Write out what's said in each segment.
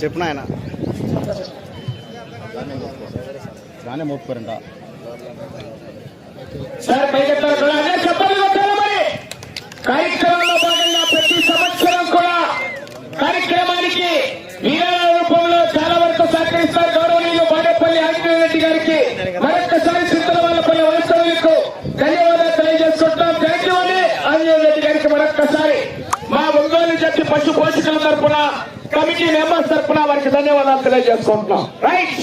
చెప్పు నాయన. దానే మోపుకోరంట. కార్యక్రమంలో భాగంగా ప్రతి సంవత్సరం కూడా కార్యక్రమానికి విరాళ రూపంలో చాలా వరకు సహకరిస్తారు గౌరవనీయులు బాడేపల్లి ఆంజనేయ రెడ్డి గారికి. మరొక్కసారి సిద్ధలవాళ్ళపల్లి వాస్తవులకు ధన్యవాదాలు తెలియజేసుకుంటాం థ్యాంక్ యూ అండి ఆంజనేయ రెడ్డి గారికి మరొక్కసారి మా ఒంగోలు జట్టు పశు పోషకుల తరపున కమిటీ మెంబర్స్ తరపున వారికి ధన్యవాదాలు తెలియజేసుకుంటున్నాం. రైట్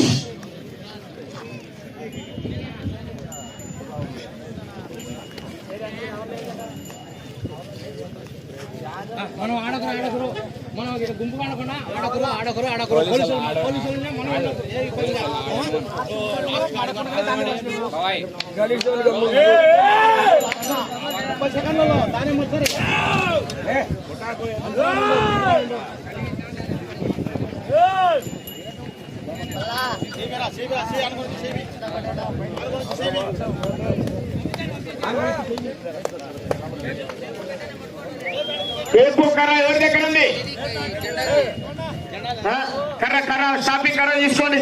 మనం ఆడకరు ఆడకరు. మనం ఇక్కడ గుంపు ఆడకుండా ఆడకరు ఆడకరు ఆడకరు. పోలీసులు పోలీసులు మనం సెకండ్లలో దాని ముచ్చరి ఫేస్బుక్ కర్ర ఎవరి దగ్గర ఉంది? కర్ర కర్ర షాపింగ్ కర్ర తీసుకోండి.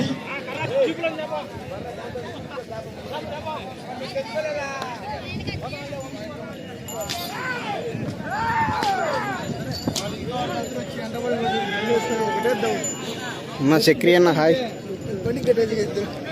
మా చక్రి అన్న hi Birlikte beni getirdim.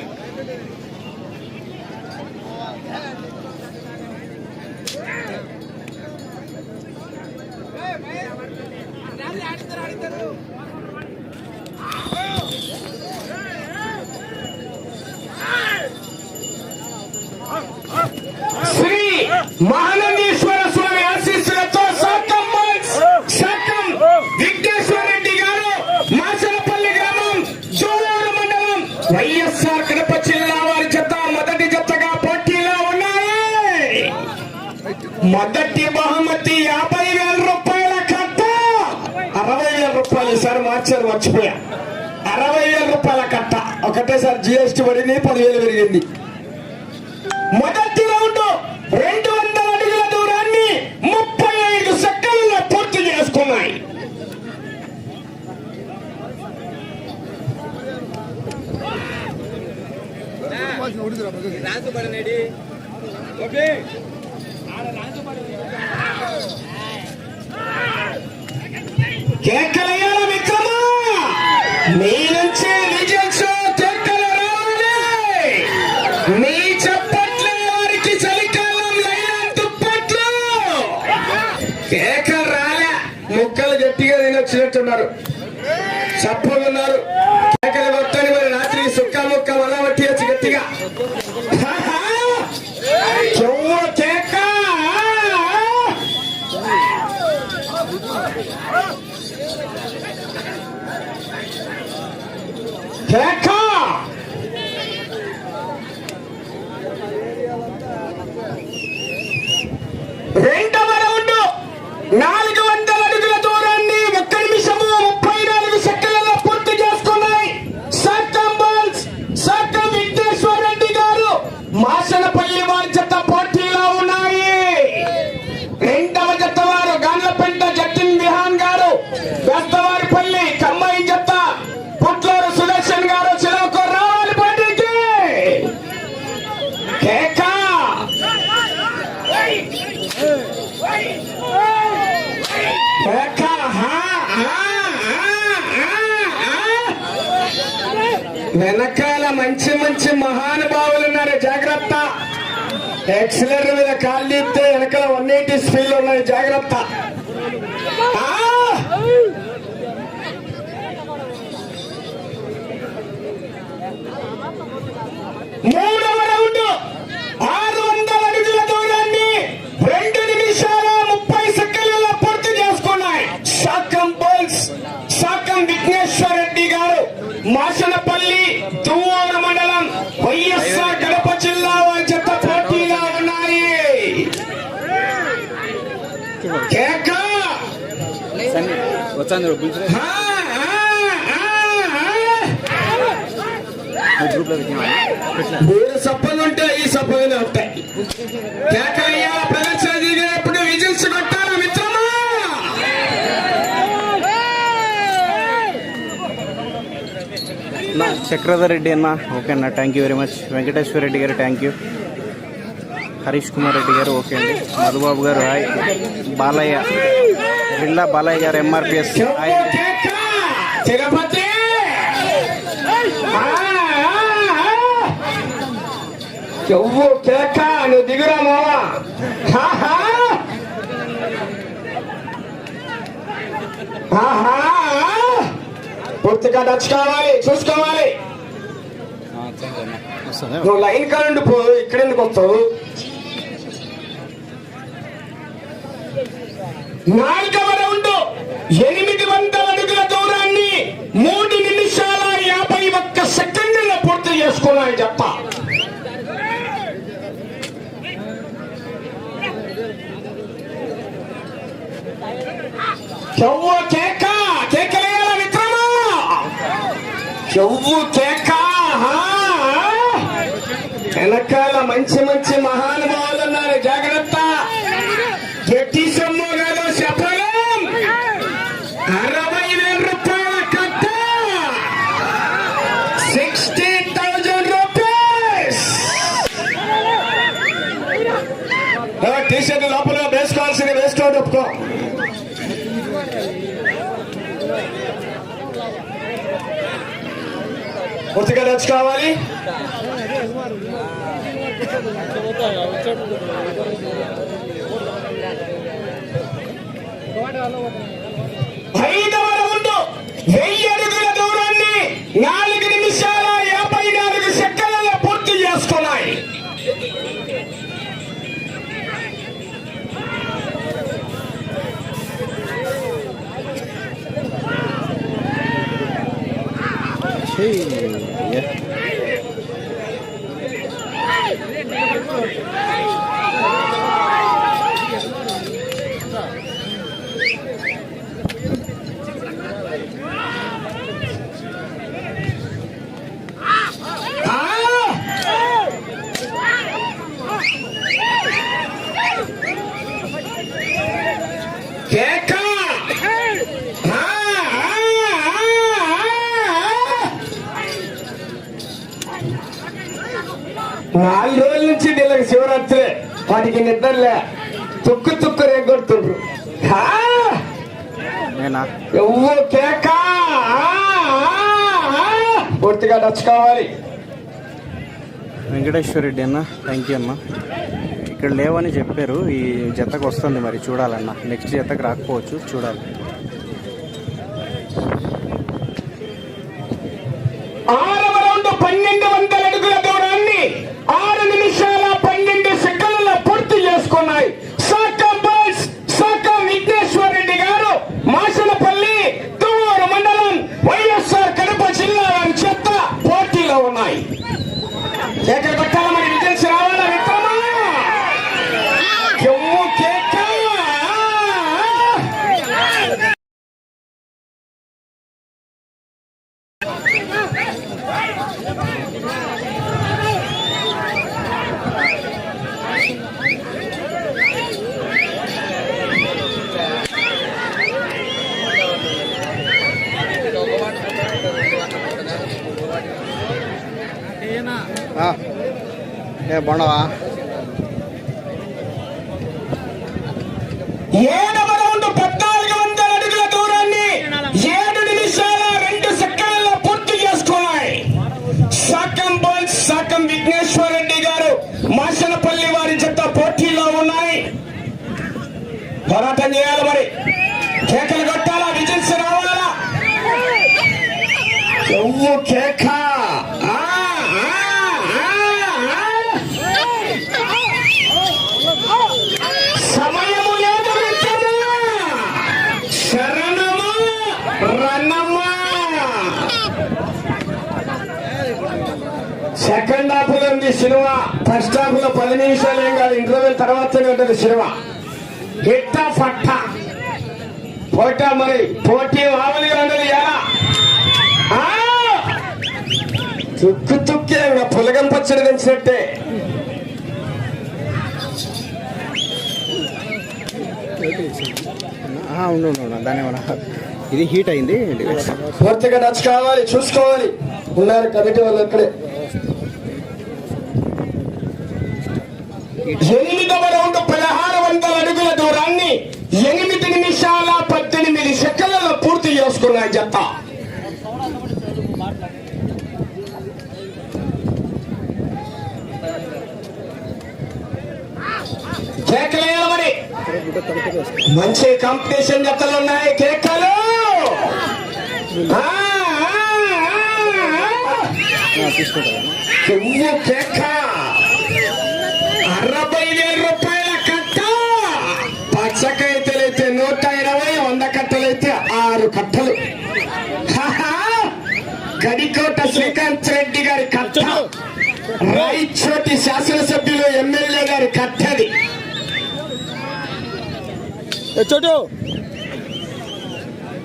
YSR Kadapa జిల్లా వారి జత మొదటి జతగా పోటీలో ఉన్నాయి. మొదటి బహుమతి యాభై వేల రూపాయల కట్ట. అరవై వేల రూపాయలు సార్ మార్చారు మర్చిపోయా. అరవై వేల రూపాయల కట్ట. ఒకటేసారి జిఎస్టీ పడింది పదివేలు పెరిగింది. మొదటి రౌండ్ రెండు వందల అడుగుల దూరాన్ని ముప్పై ఐదు సెకండ్లలో పూర్తి చేసుకున్నాయి రాజుపడినేడి ఓకే. కేకలయ్యాల మీ నుంచి కేకలు రావాలి. మీ వారికి చలికాలం లైన్ దుప్పట్లు. కేకలు రాలే. ముక్కలు గట్టిగా తినొచ్చినట్టున్నారు. చప్పులు ఉన్నారు. రెండవ ఉండు నా వెనకాల మంచి మంచి మహానుభావులు ఉన్నారు. జాగ్రత్త. ఎక్సలర్ మీద కాళ్ళు ఇస్తే వెనకాల వన్ ఎయిటీ స్పీడ్ ఉన్నాయి. జాగ్రత్త. వాసనపల్లి తువ్వూరు మండలం వైఎస్ఆర్ కడప జిల్లా చెత్త పోటీగా ఉన్నాయి. మూడు సప్పలు ఉంటాయి ఈ సప్పలు ఉంటాయి కేకయ్య ప్రదర్శన దిగినప్పుడు విజిల్స్ కొట్టాలి మిత్రమా నా చక్రధర్ రెడ్డి అన్న. ఓకే అన్న thank you very much Venkateswara Reddy గారు థ్యాంక్ యూ హరీష్ కుమార్ రెడ్డి గారు ఓకే అండి. మధుబాబు గారు హాయ్. బాలయ్య బిర్లా బాలయ్య గారు ఎంఆర్పిఎస్ హాయ్. చెవ్వు కేక నువ్వు దిగురా మావా. ఆహా. పూర్తిగా టచ్ కావాలి చూసుకోవాలి. నువ్వు లైన్ కానుండి పో ఇక్కడ ఎందుకు వస్తావు? నాలుగవ రౌండ్ ఎనిమిది వందల అడుగుల దూరాన్ని మూడు నిమిషాల యాభై ఒక్క సెకండ్ల పూర్తి చేసుకున్నాను చెప్ప చెవ్వ కేకా కేకలేయాల మిత్రమా చెవ్వు కేక వెనకాల మంచి మంచి మహానుభావులు ఉన్నారు. జాగ్రత్త. గట్టి సొమ్ము కాదు చెప్పలేం అరవై వేల రూపాయల కట్ట. Sixty thousand rupees T shirt లోపల వేసుకోవాల్సింది వేసుకోండి ఒప్పుకో. పూర్తిగా తెచ్చుకోవాలి ఐదవ రౌండ్ వెయ్యి అడుగుల దూరాన్ని నాలుగు నిమిషాల యాభై నాలుగు సెకండ్లలో పూర్తి చేసుకున్నాయి. కేక! ఆ! ఆ! ఆ! నాలుగు రోజుల నుంచి వీళ్ళకి శివరాత్రి. వాటికి నిద్రలే. తుక్కు తుక్కు రేగొడుతుండ్రు. ఎవ్వు కేక! పూర్తిగా టచ్ కావాలి వెంకటేశ్వర రెడ్డి అన్న థ్యాంక్ యూ అన్న. ఇక్కడ లేవని చెప్పారు. ఈ జతకు వస్తుంది మరి చూడాలన్న. నెక్స్ట్ జతకు రాకపోవచ్చు చూడాలి. పన్నెండు వందల అడుగుల దూరాన్ని ఆరు నిమిషాల పన్నెండు సెకండ్లలో పూర్తి చేసుకున్నాయి సాకం బస్ సాకం విఘ్నేశ్వర రెడ్డి గారు మాసనపల్లి తువ్వూరు మండలం వైఎస్ఆర్ కడప జిల్లా వారి చెత్త పోటీలో ఉన్నాయి కేకలు కొట్టాల మరి విజయన్స్ రావాలా మిత్రమా జమ్ము కేక ఆ, ఏ బాగున్నావా ఏడవ రౌండ్ పద్నాలుగు వందల అడుగుల దూరాన్ని ఏడు నిమిషాల రెండు సెకండ్లలో పూర్తి చేసుకున్నాయి సాకం బాల్స్ సాకం విఘ్నేశ్వర రెడ్డి గారు మాసనపల్లి వారి జత పోటీలో ఉన్నాయి. పోరాటం చేయాలి మరి కేకలు కొట్టాలా విజల్స్ రావాలా చెవ్వు కేక ఆ, ఆ, ఆ, ఆ. సమయము లేదు మిత్రమా శరణమా రణమా సెకండ్ హాఫ్లో ఉంది సినిమా ఫస్ట్ హాఫ్లో పది నిమిషాలు ఏం కాదు ఇంటర్వెల్ తర్వాతనే ఉంటుంది సినిమా. హిట్ట ఫట్ట పోటా మరి పోటీ మామూలుగా ఉండదు ఎలా! తుక్కు తుక్కే పులగం పచ్చడి తెచ్చినట్టే. ఉండు. దాని ఇది హీట్ అయింది. పూర్తిగా టచ్ కావాలి చూసుకోవాలి. ఉన్నారు కమిటీ వాళ్ళు అక్కడే. ఎనిమిదవ రౌండ్ పదహారు వందల అడుగుల దూరాన్ని ఎనిమిది నిమిషాల పద్దెనిమిది సెకండ్లలో పూర్తి చేసుకున్నాయి జత కేకలేయాలి మంచి కాంపిటీషన్ జతలు ఉన్నాయి. కేకలు! ఆ, ఆ, కేక. పచ్చకైతలైతే నూట ఇరవై వంద కట్టలైతే ఆరు కట్టలు. హాహా. గడికోట శ్రీకాంత్ రెడ్డి గారి కట్ట. రాయిచోటి శాసనసభ్యులు ఎమ్మెల్యే గారి కట్టది చోటు.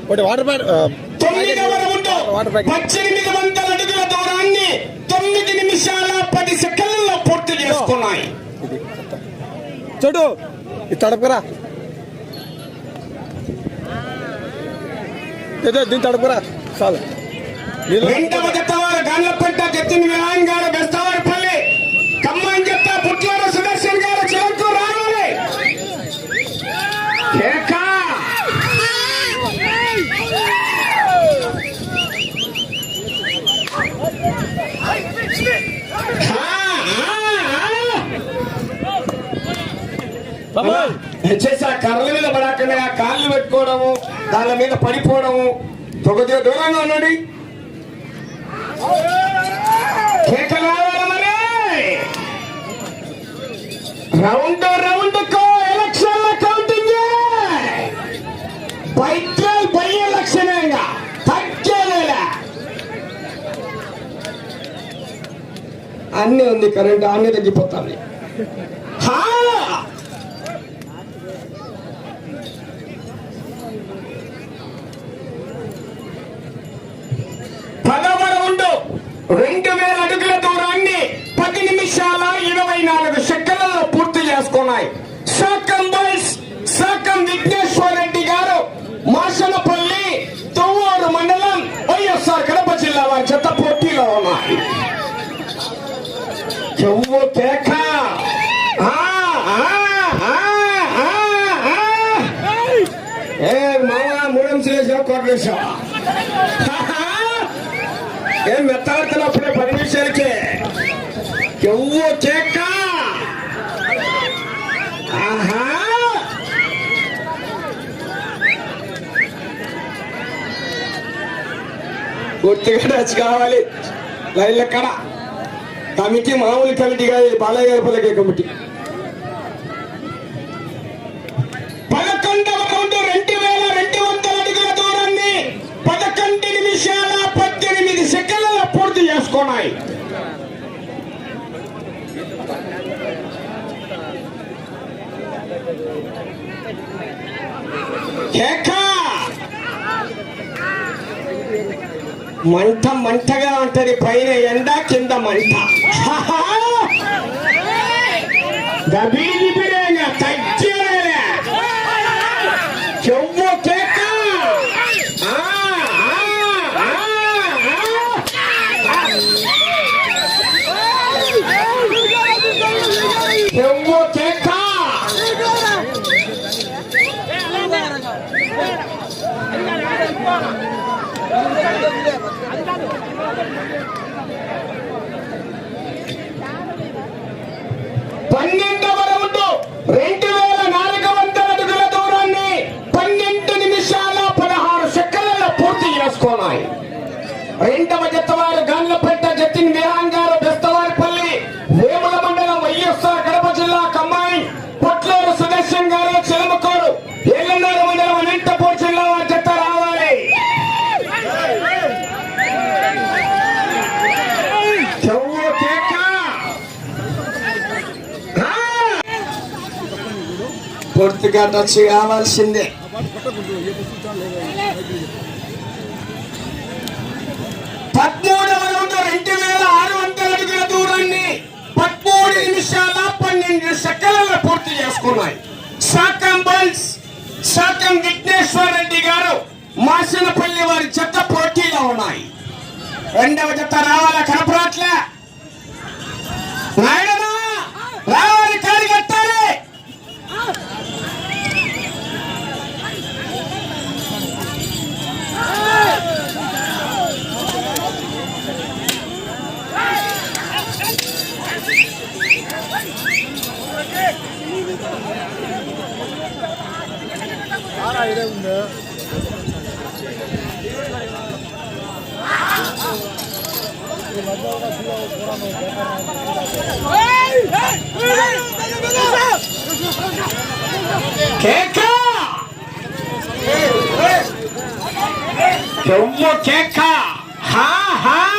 ఒకటి వాటర్. పద్దెనిమిది వందల అడుగుల దూరాన్ని తొమ్మిది నిమిషాల పది సెకండ్లలో పూర్తి చేసుకున్నాయి. చోటు. ఇది తడపరా ఏదో దీన్ని తడపరా చాలు. నీళ్ళు రెండవ జత వినాయన్ గారు బెస్తవారిపల్లి ఖమ్మం జత పుట్లూరు సుదర్శన్ గారు చిలంకు రావాలి కేక ఆ, ఆ, ఆ. చేసి ఆ కర్రల మీద పడకుండా ఆ కాళ్ళు పెట్టుకోవడము దాని మీద పడిపోవడము కొద్దిగా దూరంగా ఉండండి రౌండ్ రౌండ్ కో ఎలక్షన్ కౌంటింగ్ బైట్రల్ బై ఎలక్షన్ తగ్గేదేలా అన్నీ ఉంది కరెంట్ అన్నీ తగ్గిపోతుంది హా! పదవ రౌండ్ రెండు వేల అడుగుల దూరాన్ని పది నిమిషాల ఇరవై నాలుగు సెకండ్లలో పూర్తి చేసుకున్నాయి. శాకం బాయ్స్ శాకం విఘ్నేశ్వర్ రెడ్డి గారు మాసనపల్లి తొవ్వూరు మండలం వైఎస్ఆర్ కడప జిల్లా వారి చెత్త పోటీలో ఉన్నాయి. చెవు కేక. ఆ, ఆ, ఆ, ఆ, ఆ. ఏ మామ మూడంశ వేసావు కోట్లేసావా ఏం మెత్తాడుతున్నప్పుడే పది నిమిషాలకే ఎవ్వు కేక ఆహా! గుర్తుగా టచ్ కావాలి. లైన్ల కడ. కమిటీ మామూలు కమిటీ కాదు బాలయ్య గారి కమిటీ. పూర్తి మంట మంటగా ఉంటది పైన ఎండ కింద మంట. గబీ పూర్తిగా టచ్ కావాల్సిందే రెండు వేల ఆరు వందల అడుగుల దూరాన్ని పదమూడు నిమిషాల పన్నెండు సెకండ్లలో పూర్తి చేసుకున్నాయి. శాఖం బల్స్ శాకం విఘ్నేశ్వర్ రెడ్డి గారు మాసినపల్లి వారి చెత్త పోటీలో ఉన్నాయి. రెండవ జత రావాల కనపరాట్లే నాయుడు రావాలి కాడి కట్టాలి కేక కేక హా హా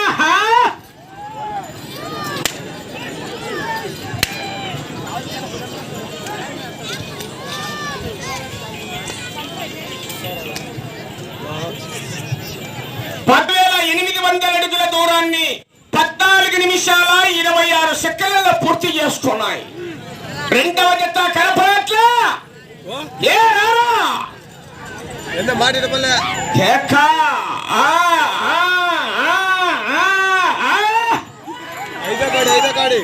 వందల అడుగుల దూరాన్ని పద్నాలుగు నిమిషాల ఇరవై ఆరు సెకండ్లలో పూర్తి చేసుకున్నాయి రెండవ జత కనపడట్లా ఏ రారా என்ன மாட்டிட்டு போல కేక ఆ, ఆ, ఆ, ఆ, ఆ. ఐదో కాడి ఐదో కాడి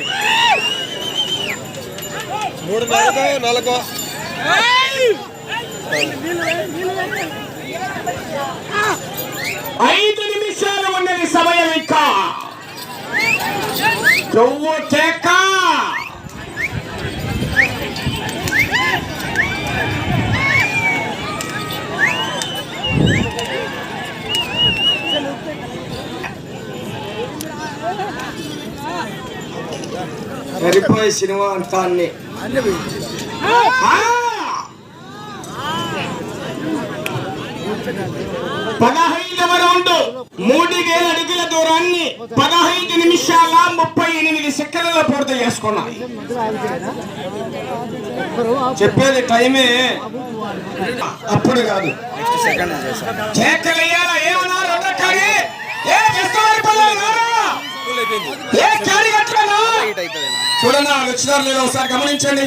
మూడు నాలుగో నాలుగో ఐదు నిమిషాలు ఉన్నది సమయం ఇంకా. నువ్వు కేక సరిపోయి సినిమా అంతా అన్ని ఆ! పదహైదవ రౌండ్ మూడు వేల అడుగుల దూరాన్ని పదహైదు నిమిషాల ముప్పై ఎనిమిది సెకండ్లలో పూర్తి చేసుకున్నాయి. చెప్పేది టైమే. అప్పుడు కాదు. కేకలయ్యాలా ఏమన్నారు? అడ్డకారి? ఏ చూడండి వాళ్ళు వచ్చినారు లేదో ఒకసారి గమనించండి.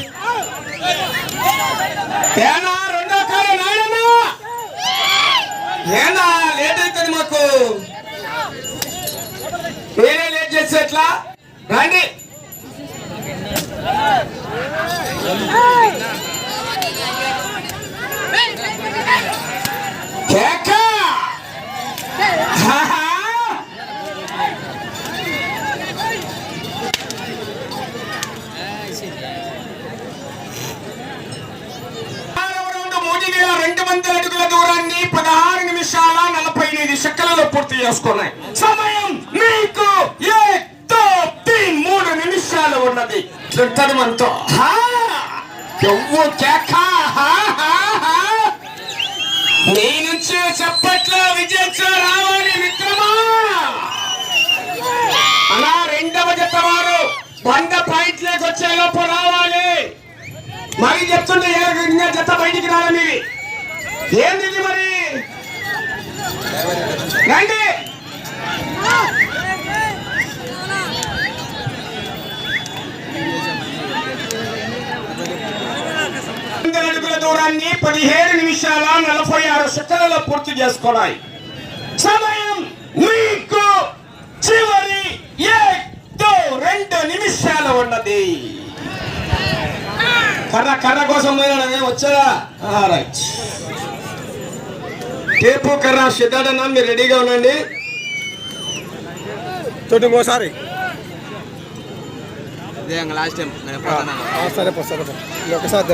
ఏనా రెండో కారు నాయనన్నా ఏనా? లేట్ లేట్ చేస్తే ఎట్లా? రండి. రెండు వందల అడుగుల దూరాన్ని పదహారు నిమిషాల నలభై ఎనిమిది పూర్తి చేసుకున్నాయి. సమయం మీకు మూడు నిమిషాలు ఉన్నది. చుట్టది మనతో. ఎవ్వు కేక! నీ నుంచి చెప్పట్లో విజయించ రావాలి మిత్రమా? అలా రెండవ జత వారు వంద పాయింట్లకు వచ్చే లోపు రావాలి. మరి చెప్తుంటే ఏ- జత బయటికి రావాలి. ఏంది ఇది మరి? రండి. అడుగుల దూరాన్ని పదిహేడు నిమిషాల నలభై ఆరు సెకండ్లలో పూర్తి చేసుకున్నాయి. సమయం మీకు చివరి ఏదో రెండు నిమిషాలు ఉన్నది. కర్ర కర్ర కోసం పోయినా వచ్చారా రైట్. టేపు కర్ర సిద్ధాడన్నా మీరు రెడీగా ఉండండి. ఇంకోసారి ఇదే లాస్ట్ టైం సరే పో సరే పో. ఇది ఒకసారి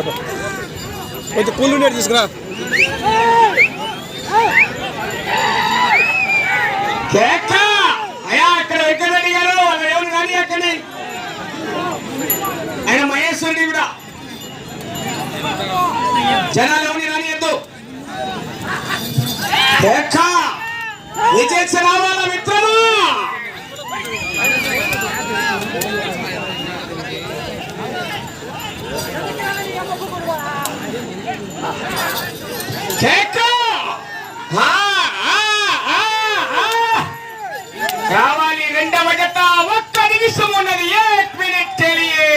కొంచెం కూల్ ఉండేది తీసుకురా. కేక! అయ్యా అక్కడ వెంకటరెడ్డి గారు వాళ్ళు ఎవరు కానీ అక్కడి ఆయన మహేశ్వరుడి కూడా. జనాలు విజయ్ రావాల మిత్రమా? కేక రావాలి రెండవ జత ఒక్క నిమిషం ఉన్నది ఎయిట్ మినిట్ తెలియే.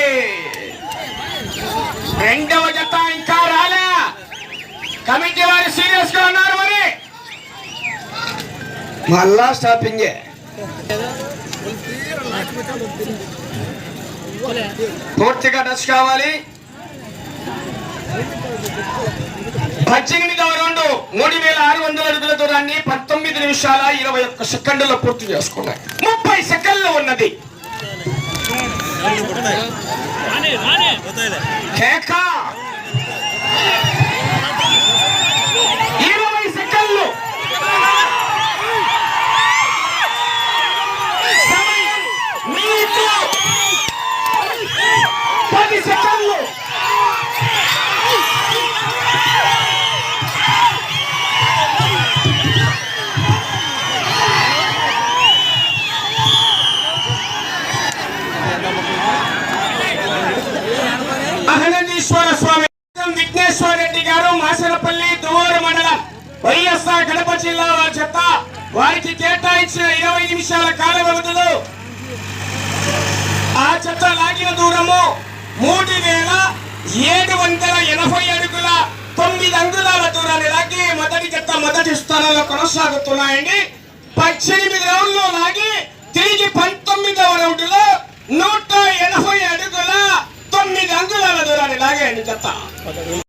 రెండవ జత ఇంకా రాలే. కమిటీ వారు సీరియస్గా ఉన్నారు. మళ్ళా స్టాపింగే. పూర్తిగా టచ్ కావాలి. పద్దెనిమిదవ రెండు మూడు వేల ఆరు వందల అడుగుల దూరాన్ని పంతొమ్మిది నిమిషాల ఇరవై ఒక్క సెకండ్లలో పూర్తి చేసుకున్నాయి. ముప్పై సెకండ్లు ఉన్నది. కేకా! పది సెకండ్లు అహనందీశ్వర స్వామి విఘ్నేశ్వర రెడ్డి గారు మాసనపల్లి దువ్వూరు మండలం వైఎస్ఆర్ కడప జిల్లా వారి చెత్త. వారికి కేటాయించిన ఇరవై నిమిషాల కాల వ్యవధిలో ఆ చెత్త లాగిన దూరము మూడు వేల ఏడు వందల ఎనభై అడుగుల తొమ్మిది అంగుళాల దూరాన్ని లాగి మొదటి చెత్త మొదటి స్థానంలో కొనసాగుతున్నాయండి. పద్దెనిమిది రౌండ్లు లాగి తిరిగి పంతొమ్మిదవ రౌండ్లో నూట ఎనభై అడుగుల తొమ్మిది అంగుళాల దూరాన్ని లాగేయండి చెత్త